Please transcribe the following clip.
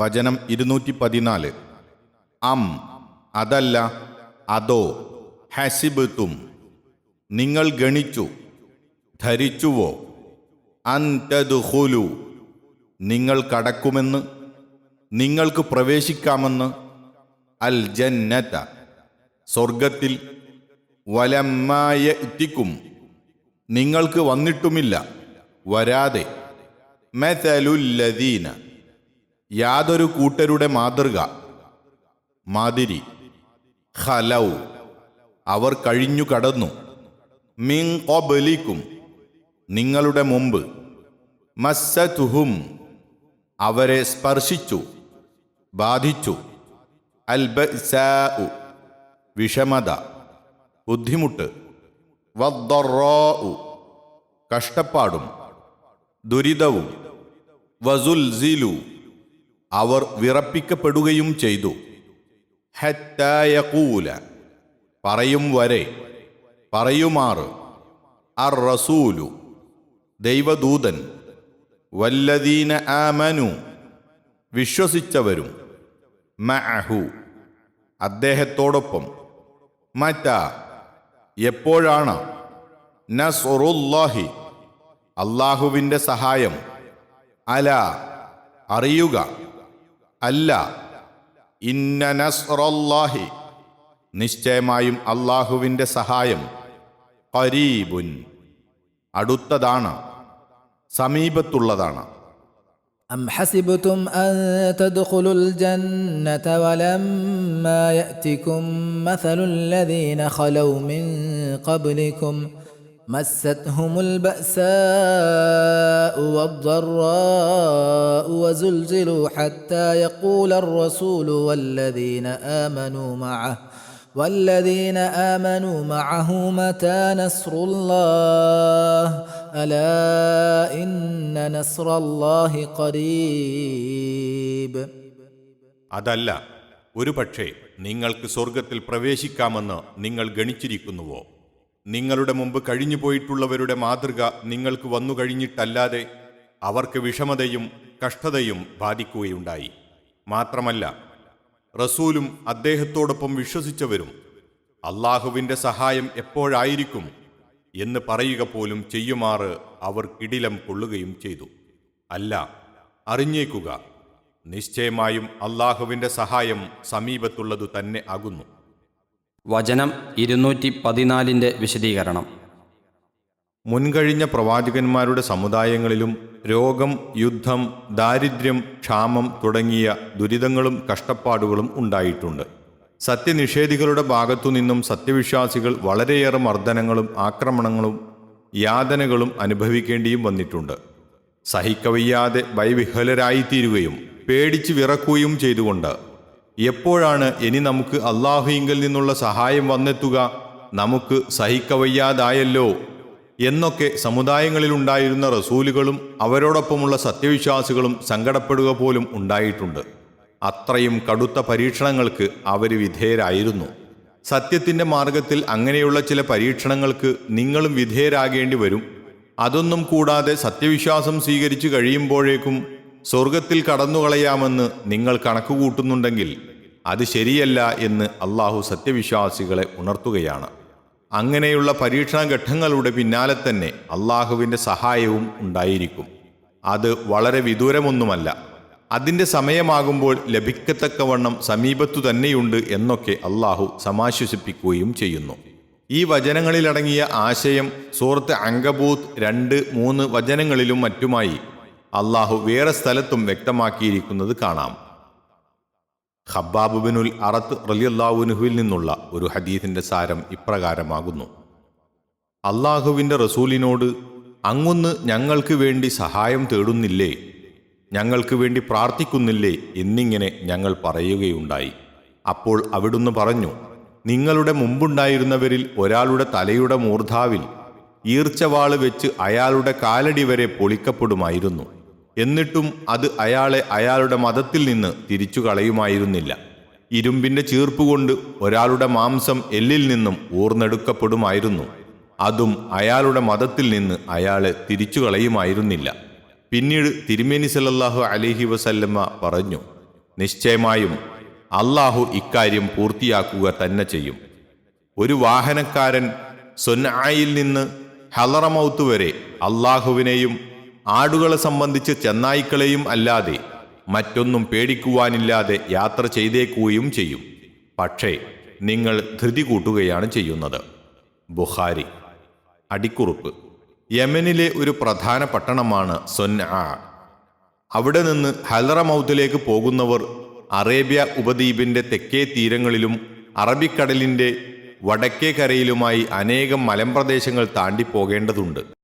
വചനം ഇരുന്നൂറ്റി പതിനാല് അം അതല്ല അതോ ഹസിബുത്തും നിങ്ങൾ ഗണിച്ചു ധരിച്ചുവോ? അൻതുഹുലു നിങ്ങൾ കടക്കുമെന്ന് നിങ്ങൾക്ക് പ്രവേശിക്കാമെന്ന് അൽ ജന്നത സ്വർഗത്തിൽ വലമ്മായ ഇത്തിക്കും നിങ്ങൾക്ക് വന്നിട്ടുമില്ല വരാതെ. മെതലുല്ലദീന യാതൊരു കൂട്ടരുടെ മാതൃക മാതിരി ഹലൗ അവർ കഴിഞ്ഞു കടന്നു. മിൻ കൊബലിക്കും നിങ്ങളുടെ മുമ്പ്. മസ്സതുഹും അവരെ സ്പർശിച്ചു ബാധിച്ചു. അൽബു വിഷമത ബുദ്ധിമുട്ട്. വദ്ദറാഉ കഷ്ടപ്പാടും ദുരിതവും. വസുൽസിലു അവർ വിറപ്പിക്കപ്പെടുകയും ചെയ്തു. ഹത്തായകൂല പറയും വരെ പറയുമാറ് അർ റസൂലു ദൈവദൂതൻ വല്ലദീന ആമനു വിശ്വസിച്ചവരും മഅഹു അദ്ദേഹത്തോടൊപ്പം മറ്റ എപ്പോഴാണ്? നസ്റുല്ലാഹി അള്ളാഹുവിന്റെ സഹായം അല അറിയുക. അല്ല ഇന്ന നസ്റല്ലാഹി നിശ്ചയമായും അള്ളാഹുവിൻ്റെ സഹായം കരീബുൻ അടുത്തതാണ് സമീപത്തുള്ളതാണ് أم حسبتم أن تدخلوا الجنة ولما يأتكم مثل الذين خلوا من قبلكم مستهم البأساء والضراء وزلزلوا حتى يقول الرسول والذين آمنوا معه والذين آمنوا معه متى نصر الله ألا إن نصر الله قريب അതല്ല ഒരു പക്ഷേ നിങ്ങൾക്ക് സ്വർഗത്തിൽ പ്രവേശിക്കാമെന്ന് നിങ്ങൾ ഗണിച്ചിരിക്കുന്നുവോ നിങ്ങളുടെ മുമ്പ് കഴിഞ്ഞു പോയിട്ടുള്ളവരുടെ മാതൃക നിങ്ങൾക്ക് വന്നു കഴിഞ്ഞിട്ടല്ലാതെ അവർക്ക് വിഷമതയും കഷ്ടതയും ബാധിക്കുകയുണ്ടായി. മാത്രമല്ല റസൂലും അദ്ദേഹത്തോടൊപ്പം വിശ്വസിച്ചവരും അള്ളാഹുവിന്റെ സഹായം എപ്പോഴായിരിക്കും എന്ന് പറയുക പോലും ചെയ്യുമാറ് അവർ കിടിലം കൊള്ളുകയും ചെയ്തു. അല്ല അറിഞ്ഞേക്കുക നിശ്ചയമായും അള്ളാഹുവിന്റെ സഹായം സമീപത്തുള്ളതു തന്നെ ആകുന്നു. വചനം ഇരുന്നൂറ്റി പതിനാലിന്റെ വിശദീകരണം. മുൻകഴിഞ്ഞ പ്രവാചകന്മാരുടെ സമുദായങ്ങളിലും രോഗം യുദ്ധം ദാരിദ്ര്യം ക്ഷാമം തുടങ്ങിയ ദുരിതങ്ങളും കഷ്ടപ്പാടുകളും ഉണ്ടായിട്ടുണ്ട്. സത്യനിഷേധികളുടെ ഭാഗത്തുനിന്നും സത്യവിശ്വാസികൾ വളരെയേറെ മർദ്ദനങ്ങളും ആക്രമണങ്ങളും യാതനകളും അനുഭവിക്കേണ്ടിയും വന്നിട്ടുണ്ട്. സഹിക്കവയ്യാതെ വൈവിഹ്വലരായിത്തീരുകയും പേടിച്ച് വിറക്കുകയും ചെയ്തുകൊണ്ട് എപ്പോഴാണ് ഇനി നമുക്ക് അള്ളാഹുയിങ്കിൽ നിന്നുള്ള സഹായം വന്നെത്തുക? നമുക്ക് സഹിക്കവയ്യാതായല്ലോ. എന്നൊക്കെ സമുദായങ്ങളിലുണ്ടായിരുന്ന റസൂലുകളും അവരോടൊപ്പമുള്ള സത്യവിശ്വാസികളും സങ്കടപ്പെടുക പോലും ഉണ്ടായിട്ടുണ്ട്. അത്രയും കടുത്ത പരീക്ഷണങ്ങൾക്ക് അവർ വിധേയരായിരുന്നു. സത്യത്തിന്റെ മാർഗത്തിൽ അങ്ങനെയുള്ള ചില പരീക്ഷണങ്ങൾക്ക് നിങ്ങളും വിധേയരാകേണ്ടി വരും. അതൊന്നും കൂടാതെ സത്യവിശ്വാസം സ്വീകരിച്ചു കഴിയുമ്പോഴേക്കും സ്വർഗത്തിൽ കടന്നുകളയാമെന്ന് നിങ്ങൾ കണക്കുകൂട്ടുന്നുണ്ടെങ്കിൽ അത് ശരിയല്ല എന്ന് അള്ളാഹു സത്യവിശ്വാസികളെ ഉണർത്തുകയാണ്. അങ്ങനെയുള്ള പരീക്ഷണ ഘട്ടങ്ങളുടെ പിന്നാലെ തന്നെ അള്ളാഹുവിന്റെ സഹായവും ഉണ്ടായിരിക്കും. അത് വളരെ വിദൂരമൊന്നുമല്ല. അതിന്റെ സമയമാകുമ്പോൾ ലഭിക്കത്തക്കവണ്ണം സമീപത്തു തന്നെയുണ്ട് എന്നൊക്കെ അള്ളാഹു സമാശ്വസിപ്പിക്കുകയും ചെയ്യുന്നു. ഈ വചനങ്ങളിലടങ്ങിയ ആശയം സൂറത്ത് അങ്കബൂത്ത് രണ്ട് മൂന്ന് വചനങ്ങളിലും മറ്റുമായി അള്ളാഹു വേറെ സ്ഥലത്തും വ്യക്തമാക്കിയിരിക്കുന്നത് കാണാം. ഖബ്ബാബ് ബിനുൽ അറത്ത് റലിയല്ലാവുനുഹുവിൽ നിന്നുള്ള ഒരു ഹദീഫിന്റെ സാരം ഇപ്രകാരമാകുന്നു. അള്ളാഹുവിന്റെ റസൂലിനോട് അങ്ങൊന്ന് ഞങ്ങൾക്ക് വേണ്ടി സഹായം തേടുന്നില്ലേ? ഞങ്ങൾക്ക് വേണ്ടി പ്രാർത്ഥിക്കുന്നില്ലേ? എന്നിങ്ങനെ ഞങ്ങൾ പറയുകയുണ്ടായി. അപ്പോൾ അവിടുന്ന് പറഞ്ഞു നിങ്ങളുടെ മുമ്പുണ്ടായിരുന്നവരിൽ ഒരാളുടെ തലയുടെ മൂർധാവിൽ ഈർച്ചവാൾ വെച്ച് അയാളുടെ കാലടി വരെ പൊളിക്കപ്പെടുമായിരുന്നു. എന്നിട്ടും അത് അയാളെ അയാളുടെ മതത്തിൽ നിന്ന് തിരിച്ചു കളയുമായിരുന്നില്ല ഇരുമ്പിന്റെ ചീർപ്പുകൊണ്ട് ഒരാളുടെ മാംസം എല്ലിൽ നിന്നും ഊർന്നെടുക്കപ്പെടുമായിരുന്നു. അതും അയാളുടെ മതത്തിൽ നിന്ന് അയാളെ തിരിച്ചു കളയുമായിരുന്നില്ല പിന്നീട് തിരുമേനി സല്ലല്ലാഹു അലഹി വസല്ലമ്മ പറഞ്ഞു നിശ്ചയമായും അള്ളാഹു ഇക്കാര്യം പൂർത്തിയാക്കുക തന്നെ ചെയ്യും. ഒരു വാഹനക്കാരൻ സൊന്നായിൽ നിന്ന് ഹലറമൗത്ത് വരെ അള്ളാഹുവിനെയും ആടുകളെ സംബന്ധിച്ച് ചെന്നായ്ക്കളെയും അല്ലാതെ മറ്റൊന്നും പേടിക്കുവാനില്ലാതെ യാത്ര ചെയ്തേക്കുകയും ചെയ്യും. പക്ഷേ നിങ്ങൾ ധൃതി കൂട്ടുകയാണ് ചെയ്യുന്നത്. ബുഹാരി അടിക്കുറുപ്പ്. യമനിലെ ഒരു പ്രധാന പട്ടണമാണ് സൊന്ന അവിടെ നിന്ന് ഹലറമൗത്തിലേക്ക് പോകുന്നവർ അറേബ്യ ഉപദ്വീപിന്റെ തെക്കേ തീരങ്ങളിലും അറബിക്കടലിന്റെ വടക്കേ കരയിലുമായി അനേകം മലമ്പ്രദേശങ്ങൾ താണ്ടി പോകേണ്ടതുണ്ട്.